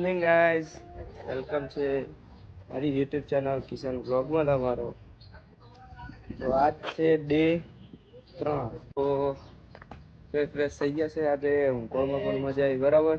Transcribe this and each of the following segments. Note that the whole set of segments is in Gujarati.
મોર્નિંગ ગાઈઝ વેલકમ છે મારી યુટ્યુબ ચેનલ કિશન બ્લોગમાં તમારો તો આજ છે ડે ત્રણ. તો ફ્રેશ ફ્રેશ થઈ ગયા છે આજે. ઊંઘવામાં પણ મજા બરાબર?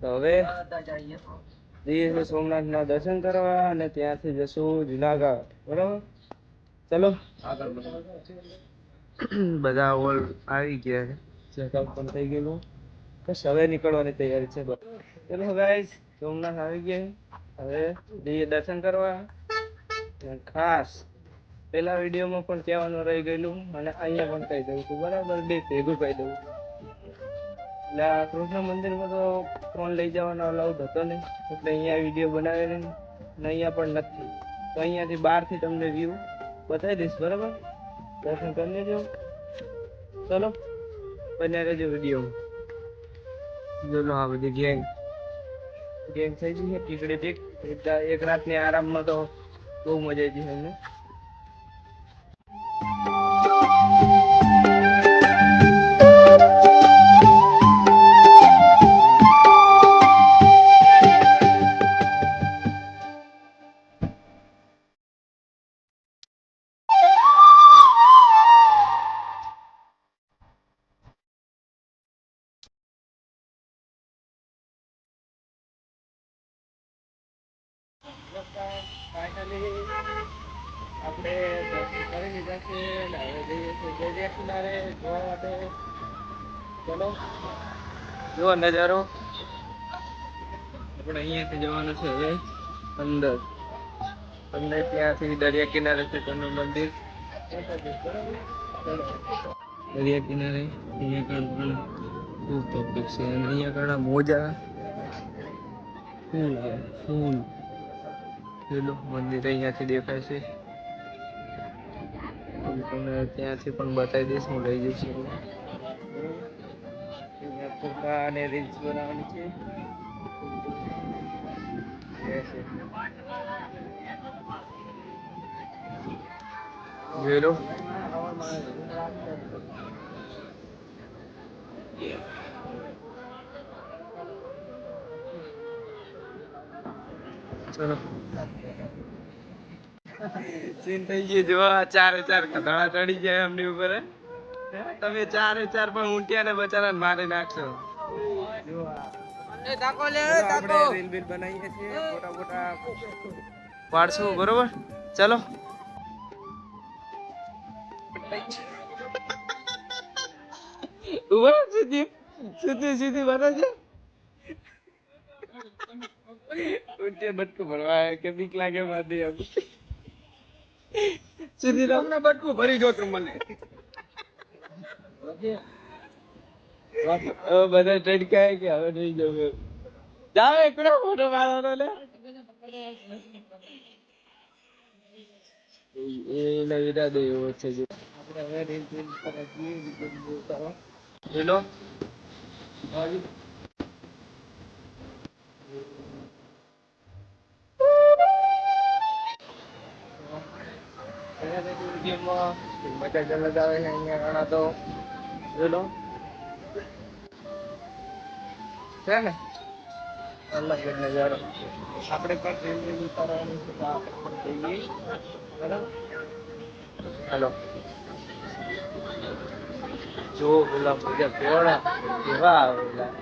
તો હવે જઈએ સોમનાથના દર્શન કરવા અને ત્યાંથી જશું જુનાગઢ, બરાબર? ચલો. બધા ઓલ આવી ગયા છે. ચેકઅપ પણ થઈ ગયેલું. બસ હવે નીકળવાની તૈયારી છે. બસ ચલો ગાઈસ સોમનાથ આવી ગયા હવે જઈએ દર્શન કરવા. ખાસ, પેલા વિડીયોમાં પણ કહેવાનું રહી ગયેલું, અને અહીંયા પણ કહી દઉં છું. બરાબર બે ભેગું કહી દઉં. એટલે આ કૃષ્ણ મંદિરમાં તો ફોન લઈ જવાનો અલાઉડ હતો નહીં. એટલે અહીંયા વીડિયો બનાવેલો ને અહીંયા પણ નથી. તો અહીંયાથી બહારથી તમને વ્યૂ બતાવી દઈશ, બરાબર? દર્શન કરી લેજો. ચલો, બન્યા રહેજો વીડિયો ચલો, આ બધી ગેંગ. ગેંગ થઈ ગઈ છે ટીક. એક એક રાતની આરામમાં તો બહુ મજા આવી છે એમને જુઓ નજારો. આપણે અહીંયાથી જવાનું છે હવે અંદર. અંદર ત્યાંથી દરિયા કિનારે છે તેમનું મંદિર. દરિયા કિનારે અહીંયા આગળ ખૂબ પબ્લિક છે. અને અહીંયા આગળ મોજા, ફૂલ આવે ફૂલ. પેલું મંદિર અહીંયાથી દેખાય છે. ત્યાંથી પણ બતાવી દઈશ. હું લઈ જઈશ ફોટા અને રીલ્સ બનાવવાની છે એ છે. જોઈ લો ચલો સીન થઈ ગઈ જોવા ચારે ચાર કથળા ચડી જાય એમની ઉપર? તમે ચારે ચાર પણ ઊંટિયા ને બચારા મારી નાખશો. પાડશું બરોબર? ચલો. ઊભા સુધી સુધી સુધી બને છે? ઊંટિયા બટકું ભરવા કે બીક લાગે મારી સુધી સીધી તમને બટકું ભરી જો મને. હવે બધા ટડકાય કે હવે નહીં જવું જાવ એકડો ફોટો પાડવાનો લે. એ ઈરાદો એવો છે જે. આપણે હવે રીલ રીલ પર જઈએ હેલો? વિડીયોમાં મજા જલદ આવે છે અહીંયા ઘણા તો. જોલો છે ને? અલગ નજારો આપણે પણ રીલ રીલ ઉતારવાની છે આપણે પણ જઈએ બરાબર? હેલો. જો પેલા મજા કેવડા કેવા આવે પેલા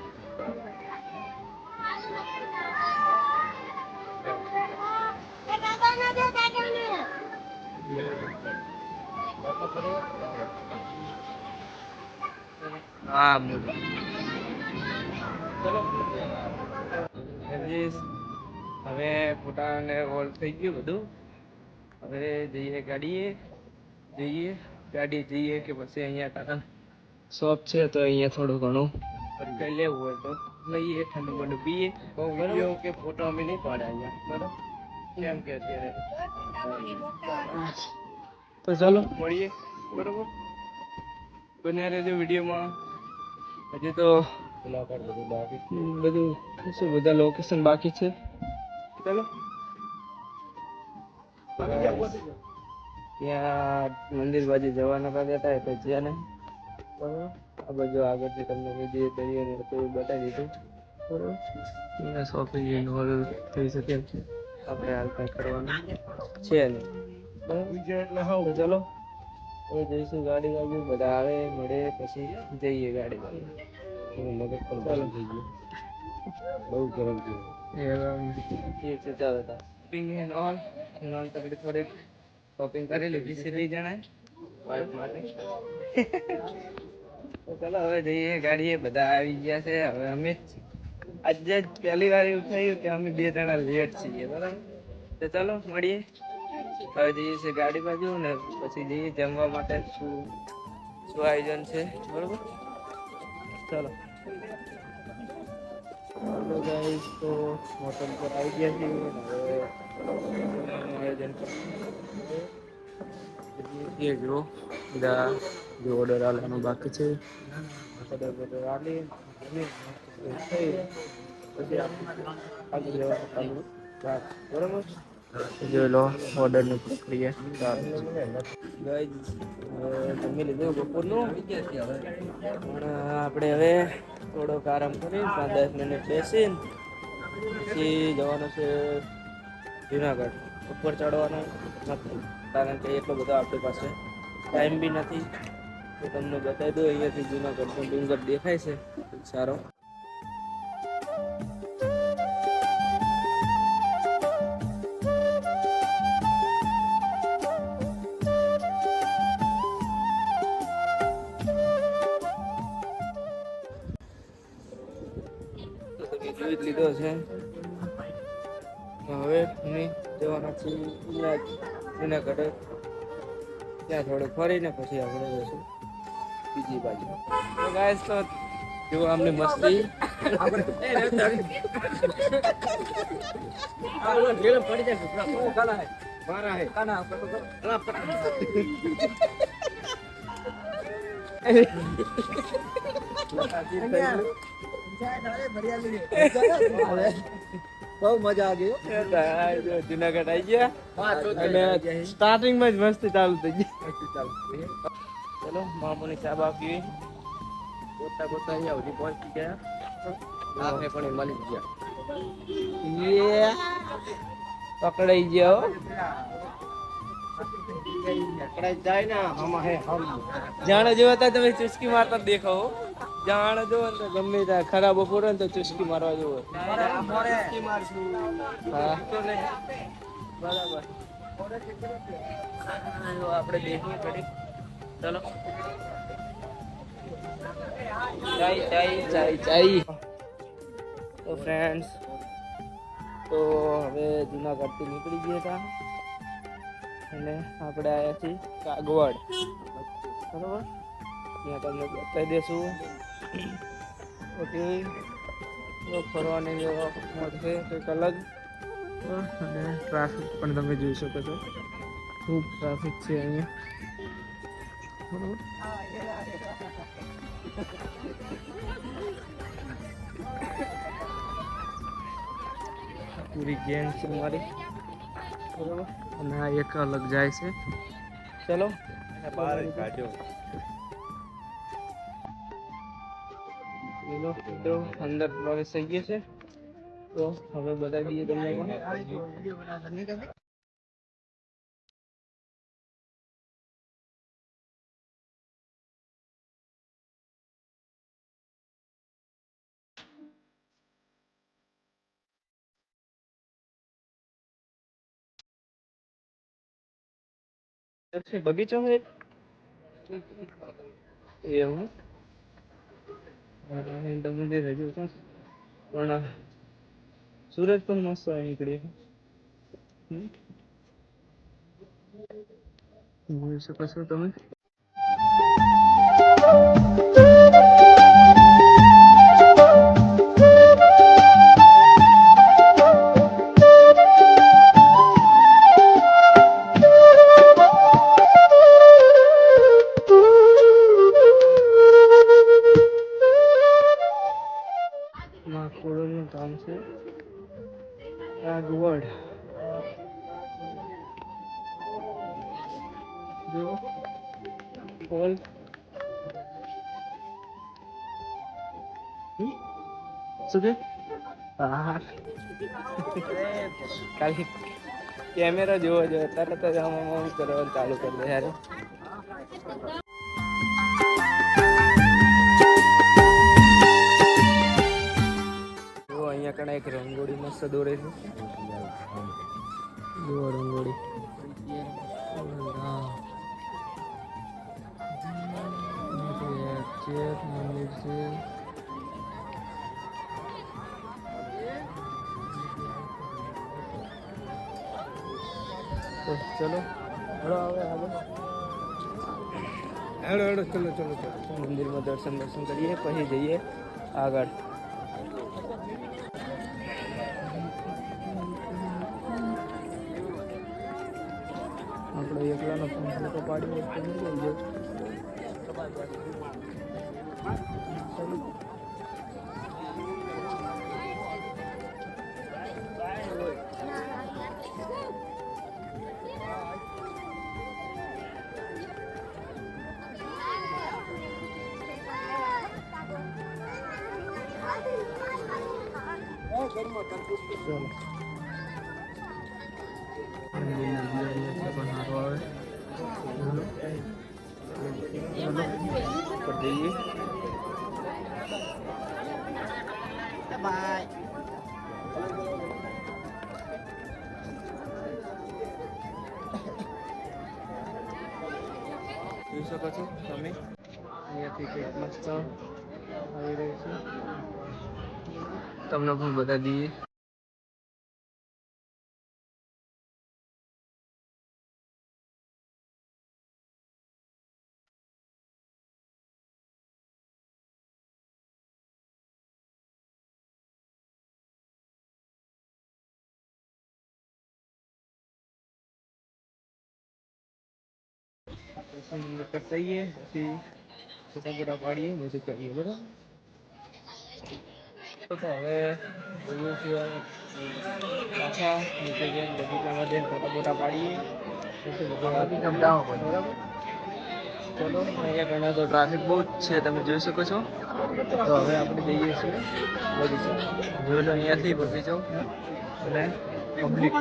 હા મોટું હવે પોતાને ઓલ થઈ ગયું બધું. હવે જઈએ ગાડીએ. જઈએ. ગાડી જઈએ કે પછી અહીંયા કારણ શોપ છે તો અહીંયા થોડું ઘણું. કઈ લેવું હોય તો. લઈએ ઠંડુ બંડુ પીએ. વીડિયો કે ફોટો અમે નહીં પાડે અહીંયા. બરાબર? કેમ કે અત્યારે? તો ચાલો. મળીએ. બરાબર? બન્યા રહેજો વિડીયોમાં. હજી તો મુલાકાત બધું બાકી બધું શું, બધા લોકેશન બાકી છે? ચાલો. ત્યાં મંદિર બાજુ જવાના હતા હતા તો જ્યાં નહીં આ બાજુ આગળથી તમને વીડિયો દરિયો ને બધું બતાવી દીધું. બરાબર અહીંયા શોપિંગ ઇન્વોલ્વ થઈ શકે આપણે હાલ કાંઈ કરવાનું છે નહીં. બરાબર? ચલો. હવે જઈશું ગાડી બાજુ બધા આવે મળે પછી જઈએ ગાડી બાજુ મગજ પણ ચાલુ. થઈ ગયું. બહુ ગરમ થયું ઠીક છે ચાલો તા shopping and all and all તકડી થોડીક શોપિંગ કરી લીધી છે લઈ જણાય વાઈફ માટે. તો ચાલો હવે જઈએ ગાડીએ. બધા આવી ગયા છે. હવે અમે જ આજે જ પહેલી વાર એવું થયું કે અમે બે જણા લેટ છીએ બરાબર? તો ચાલો મળીએ. હવે જઈએ છીએ ગાડીમાં જવું ને પછી જઈએ જમવા માટે શું શું આયોજન છે? બરોબર? ચાલો. ગાઈસ તો હોટલ પર આવી ગયા છીએ. હવે આયોજન કરીએ. જો બધા જો ઓર્ડર આલવાનો બાકી છે. ઓર્ડર પછી આપણે આગળ જવાનું બરોબર? જોઈ લો, ઓર્ડરની પ્રક્રિયા. ચાલુ છે જમી લીધું બપોરનું? પણ આપણે હવે થોડોક આરામ કરી, પાંચ દસ મિનિટ બેસીને પછી જવાનું છે જુનાગઢ. ઉપર ચડવાનું નથી કારણ કે એટલો બધો આપણી પાસે ટાઈમ બી નથી. તો તમને બતાવી દઉં, અહીંયાથી જુનાગઢનો ડુંગર દેખાય છે. સારો. જુનાગઢ ત્યાં થોડું ફરીને પછી આપણે જઈશું. બીજી બાજુ. તો ગાઈસ તો જો અમને મસ્તી. બહુ મજા આવી જો જુનાગઢ આવી ગયા? અને સ્ટાર્ટિંગમાં જ મસ્તી ચાલુ થઈ ગઈ. ચલો મામુની સાહેબ આપી. પીવી ગોતા ગોતા અહીંયા સુધી પહોંચી ગયા. આપણે પણ મળી ગયા. પકડાઈ ગયો પકડાઈ જાય ને હમ હે હમ. જાણે જો તમે ચુસ્કી મારતા દેખો હો. જાણે જો ને તો ગમે ત્યાં ખરા બપોરે ને તો ચુસ્કી મારવા જેવો હા. બરાબર આપણે દેખીએ ઘડીક ચલો ચાય તો ફ્રેન્ડ્સ તો હવે જુનાગઢથી નીકળી ગયા હતા. અને આપણે આવ્યા છીએ કાગવડ. બરોબર? ત્યાં તમને બતાવી દેશું. ઓકે તો ફરવાની જો મોજ છે કંઈક અલગ. અને ટ્રાફિક પણ તમે જોઈ શકો છો. ખૂબ ટ્રાફિક છે અહીંયા. બરોબર. પૂરી ગેંગ છે મારી. બરોબર. અને આ એક અલગ જાય છે. ચલો. બહાર કાઢ્યો. ચલો મિત્રો અંદર પ્રવેશ થઈ ગયો છે તો હવે બતાવી દઈએ તમને પણ છે બગીચો છે એવું અને તમને જે રજૂ છે પણ સુરત પણ મસ્ત નીકળી હમ. જોઈ તમે ખાલી કેમેરા જોવો જોઈએ. તરત જ આમ કરવાનું ચાલુ કરી દે યાર જો અહીંયા કણે એક રંગોળી મસ્ત દોરે છે. રંગોળી. છે. ચલો. હળો આવે આગળ હેડો હેડો ચલો ચલો ચલો. મંદિરમાં દર્શન દર્શન કરીએ પછી જઈએ આગળ. આપણે એકલાનો ફોન તો પાડી તો નહીં લઈ ચલો મંદિરના દીવા એટલે પણ સારો આવે ચલો ચલો પર જઈએ જોઈ શકો છો તમે અહીંયાથી કંઈક મસ્ત આવી રહ્યું છે તમને પણ બધા દઈએ આવીએ પછી ફોટા પાડીએ બધું કરીએ બરાબર તો હવે છીએ પાછા નીચે જઈને બગીચામાં જઈને ફોટા ફોટા પાડીએ ચલો અહીંયા ઘણા તો ટ્રાફિક બહુ જ છે તમે જોઈ શકો છો તો હવે આપણે જઈએ છીએ બગીચા જોઈ લો અહીંયાથી બગીચો અને પબ્લિક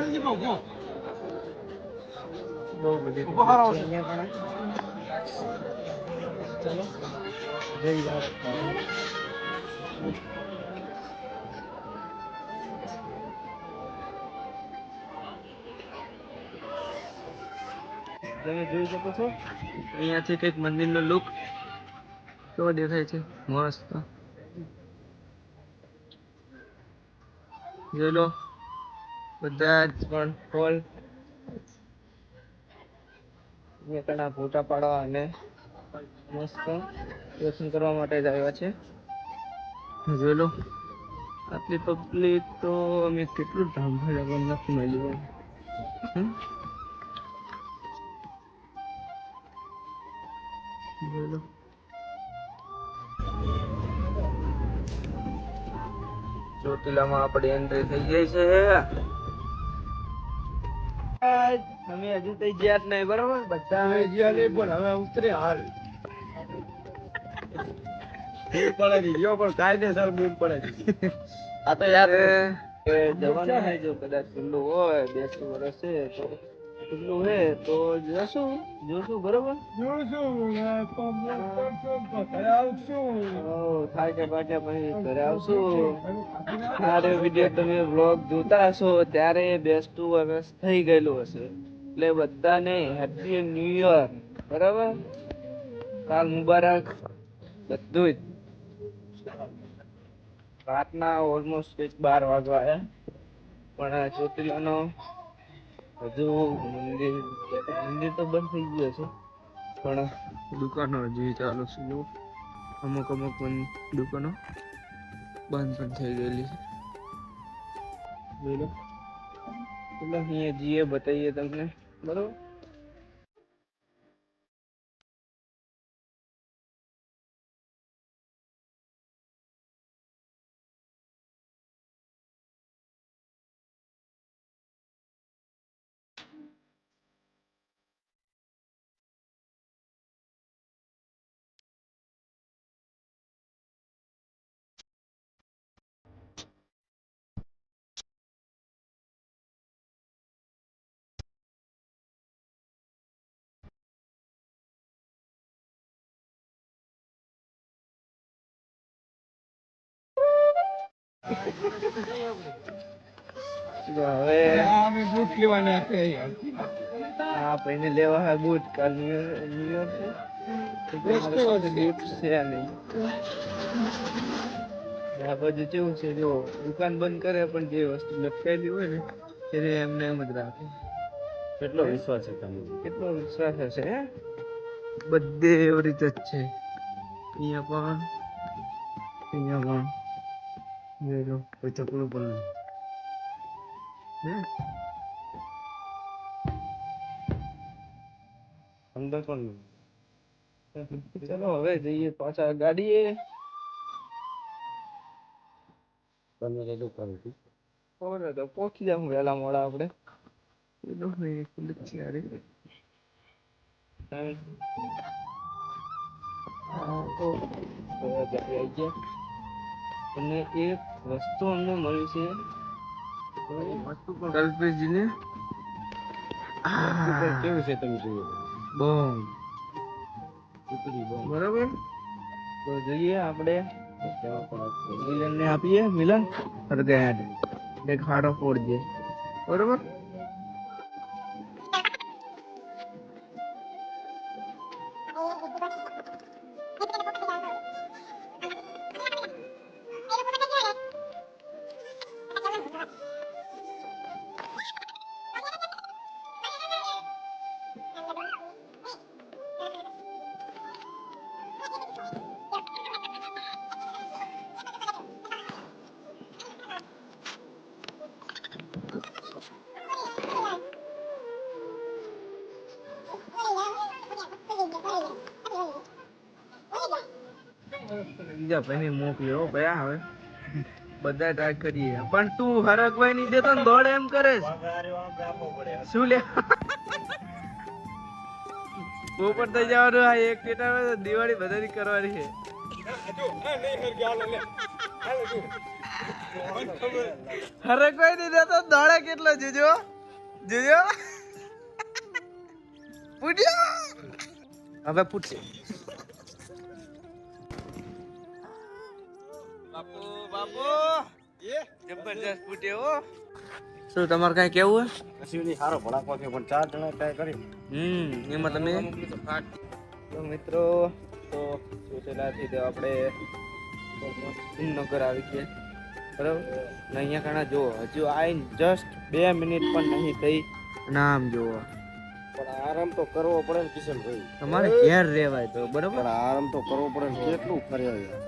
તમે જોઈ શકો છો અહીંયાથી કંઈક મંદિરનો લુક કેવો દેખાય છે? મસ્ત. જોઈ લો. બધા જ પણ હોલ અહીંયા ફોટા પાડવા અને મસ્ત દર્શન કરવા માટે જ આવ્યા છે. જોઈ આટલી પબ્લિક તો અમે કેટલું ધામભાઈ ભર્યા નથી મળ્યું? જોઈ લો. ચોટીલામાં આપણી એન્ટ્રી થઈ ગઈ છે. અમે હજુ તો ગયા જ નહીં બરાબર? બધા અમે જ્યાં નહીં પણ હવે ઉતરે હાલ. બૂમ પડે જો પણ કાયદેસર બૂમ પડે આ તો યાર જવાનું છે જો કદાચ ખુલ્લું હોય બેસતું વર્ષ છે તો ખુલ્લું હે તો જશું જોશું બરોબર? જોશું આવશું. પછી ઘરે આવશું. ત્યારે વીડિયો તમે વ્લોગ જોતા હશો ત્યારે બેસતું વર્ષ થઈ ગયેલું હશે. એટલે બધાને હેપી ન્યુ યર બરાબર? કાલ મુબારક. બધું જ રાતના ઓલમોસ્ટ એક બાર વાગવા પણ આ ચોત્રીઓનો હજુ મંદિર મંદિર તો બંધ થઈ ગયું છે પણ દુકાનો હજી ચાલુ છે. જો, અમુક અમુક પણ દુકાનો બંધ પણ થઈ ગયેલી છે. જોઈ લો ચલો, અહીંયા જઈએ, બતાવીએ તમને. બરોબર બૂટ લેવાના છે. ભાઈને લેવા હે બૂટ આ બાજુ કેવું છે? જો દુકાન બંધ કરે પણ જે વસ્તુ લટકાયેલી હોય ને તેને એમને એમ જ રાખે. કેટલો વિશ્વાસ છે તમને? કેટલો વિશ્વાસ હશે હે? બધે એવી રીતે જ છે. અહીંયા પણ અહીંયા પણ. જોઈ લો કોઈ ચકલું પણ હે? અંદર પણ ચલો હવે જઈએ પાછા ગાડીએ તમે રેડું કરું છું હવે તો પહોંચી જાઉં વહેલા મોડા આપણે એનો નહીં ખુલ્લી જ છે યાર એ. હા. હા, તો હવે ગાડી આવી ગયા અને એક વસ્તુ અમને મળી છે. કલ્પેશજીને? કેવું છે તમે જોઈએ બોમ. બરાબર? તો જોઈએ આપણે. મિલનને આપીએ. મિલન? હરગાડ દેખાડો ફોડ ફોડજે બરોબર? બીજા ભાઈને મોકલ્યો ભયા હવે. બધા ટ્રાય કરીએ. પણ તું હરકભાઈ ની દેતો દોડ એમ કરે શું લે? ઉપર થઈ જવાનું, આ એક ટેટા દિવાળી બધાની કરવાની છે. હરકભાઈ ની દેતો દોડે કેટલો, જોજો? જોજો? પૂટ્યો હવે પૂછશે. બાપુ. જબરજસ્ત શું તમારે કઈ કેવું હે? શિવની સારો ભડાકો છે પણ ચાર જણા ટ્રાય કરી. હમ એમાં તમે? તો મિત્રો તો ચોટીલાથી તો આપણે નગર આવી ગયા. બરાબર? ને અહીંયા કણા જુઓ હજુ આવીને જસ્ટ બે મિનિટ પણ નહીં થઈ. નામ જુઓ. પણ આરામ તો કરવો પડે ને કિશનભાઈ. તમારે ઘેર રહેવાય તો બરાબર? આરામ તો કરવો પડે ને કેટલું ફર્યા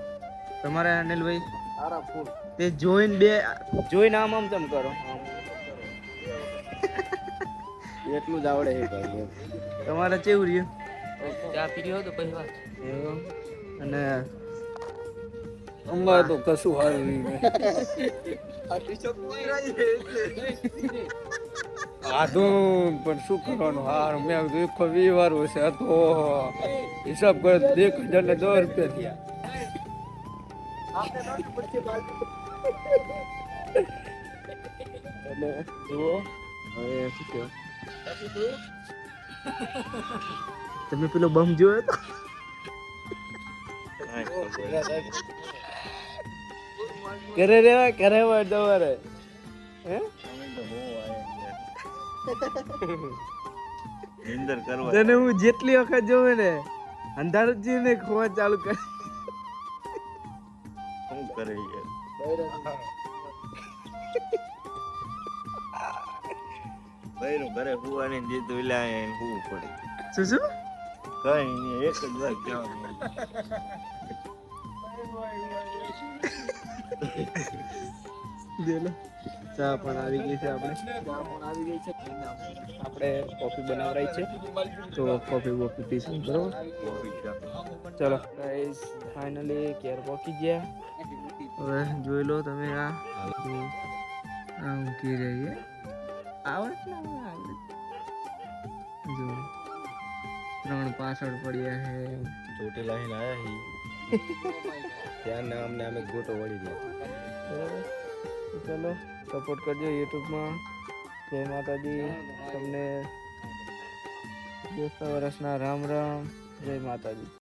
તમારે અનિલભાઈ? આરામ ફૂલ. તે જોઈન બે જોઈન આમ આમ તેમ કરો. એટલું જ આવડે છે ભાઈ. તમારે કેવું રહ્યું? ચા પી રહ્યો તો પછી વાત. અને અમારે તો કશું હારું નહીં આધું પણ શું કરવાનું? હાર મેં દેખો વી વાર હશે તો હિસાબ કરે એક હજાર ને દસ રૂપિયા થયા. એટલે જુઓ હવે શું કહેવાય? તમે પેલો બમ જોયો તો કરે રેવા કરે વાર તમારે. હે? જેટલી વખત જોઉં ને અંધારું જ ને ખોવા ચાલુ કરી. હુવાની દીધું લાય હું પડે. શું શું? કઈ નહીં એક જ વાર કહેવાનું. જેલો ચા પણ આવી ગઈ છે આપણે. ચા પણ આવી ગઈ છે આપણે કોફી બનાવરાઈ છે. તો કોફી વોફી પીશું બરોબર? ચલો ગાઈસ ફાઇનલી કેર પહોંચી ગયા. હવે જોઈ લો તમે આ. જો, આ ઊંઘી રહી છે આવડત ના આવડત જો ત્રણ પાછળ પડ્યા છે ચોટીલા હે આયા હી. ત્યાં ને અમને અમે ગોટો વળી ગયા. બરાબર. ચલો સપોર્ટ કરજો યુટ્યુબમાં. જય માતાજી. તમને બેસતા વર્ષના રામ રામ. જય માતાજી.